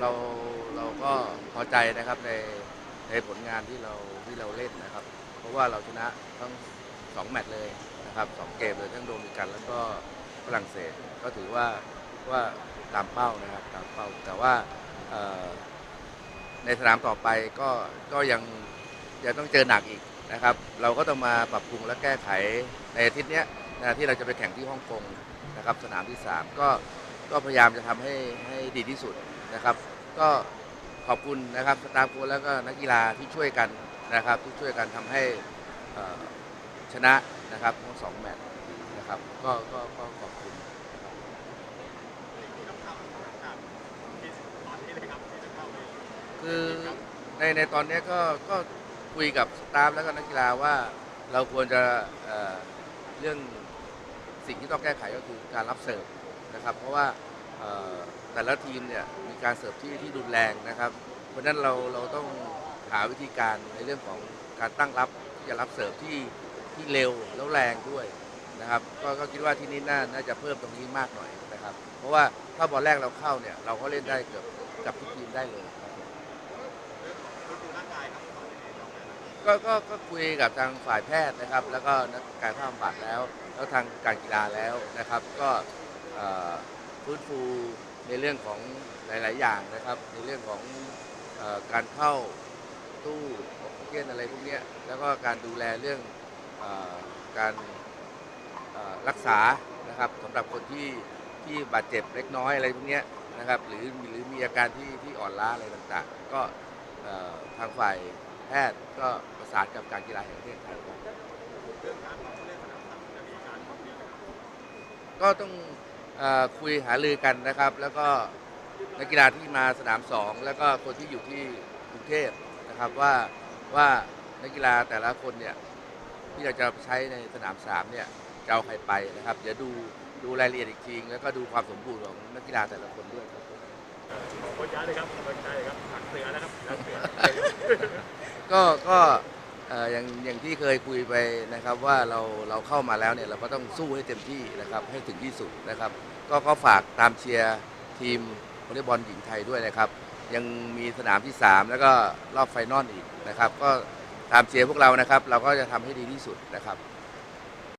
เราเราก็พอใจนะครับในในผลงานที่เราที่เราเล่นนะครับ เพราะว่าเราชนะทั้งสองแมตช์เลยนะครับสองเกมเลยทั้งโดมิกัน แล้วก็ฝรั่งเศสก็ถือว่าว่าตามเป้านะครับตามเป้าแต่ว่าในสนามต่อไปก็ก็ยังยังต้องเจอหนักอีกนะครับ เราก็ต้องมาปรับปรุงและแก้ไขในอาทิตย์นี้นะที่เราจะไปแข่งที่ฮ่องกงนะครับ สนามที่ 3 ก็ก็พยายามจะทำให้ให้ดีที่สุด นะครับ ก็ขอบคุณนะครับสตาฟโค้ชแล้วก็นักกีฬาที่ช่วยกันนะครับ ที่ช่วยกันทำให้ชนะนะครับทั้งสองแมตช์นะครับก็ก็ก็ขอบคุณคือในในตอนนี้ก็ก็คุยกับสตาฟแล้วก็นักกีฬาว่าเราควรจะเเรื่องสิ่งที่ต้องแก้ไขก็คือการรับเสิร์ฟนะครับ เพราะว่า แต่ละทีมเนี่ยมีการเสิร์ฟที่ที่รุนแรงนะครับ เพราะฉะนั้นเราเราต้องหาวิธีการในเรื่องของการตั้งรับที่จะรับเสิร์ฟที่ที่เร็วแล้วแรงด้วยนะครับก็ก็คิดว่าที่นี่น่าน่าจะเพิ่มตรงนี้มากหน่อยนะครับ เพราะว่าถ้าบอลแรกเราเข้าเนี่ยเราก็เล่นได้เกือบกับทุกทีมได้เลยครับก็ก็ก็คุยกับทางฝ่ายแพทย์นะครับ แล้วก็นักการภาพบำบัดแล้ว แล้วทางการกีฬาแล้วนะครับ ก็ ฟื้นฟูในเรื่องของหลาย ๆ อย่างนะครับ ในเรื่องของอการเข้าตู้ออกซิเจนอะไรพวกนี้แล้วก็การดูแลเรื่องอการรักษานะครับสำหรับคนที่ที่บาดเจ็บเล็กน้อยอะไรพวกนี้นะครับหรือหรือมีอาการที่ที่อ่อนล้าอะไรต่าง ๆ ก็ทางฝ่ายแพทย์ก็ประสานกับการกีฬาแห่งประเทศไทยครับก็ต้อง คุยหารือกันนะครับ แล้วก็นักกีฬาที่มาสนามสองแล้วก็คนที่อยู่ที่กรุงเทพนะครับว่าว่านักกีฬาแต่ละคนเนี่ยที่เราจะใช้ในสนามสามเนี่ยจะเอาใครไปนะครับเดี๋ยวดูดูรายละเอียดอีกทีแล้วก็ดูความสมบูรณ์ของนักกีฬาแต่ละคนด้วยครับขอบคุณย้ายเลยครับกำลังใจครับหักเสือนะครับหักเสือก็ก็ อย่างอย่างที่เคยคุยไปนะครับว่าเราเราเข้ามาแล้วเนี่ยเราก็ต้องสู้ให้เต็มที่นะครับให้ถึงที่สุดนะครับ ก็ก็ฝากตามเชียร์ทีมวอลเลย์บอลหญิงไทยด้วยนะครับ ยังมีสนามที่ 3 แล้วก็รอบไฟนอลอีกนะครับ ก็ตามเชียร์พวกเรานะครับ เราก็จะทำให้ดีที่สุดนะครับ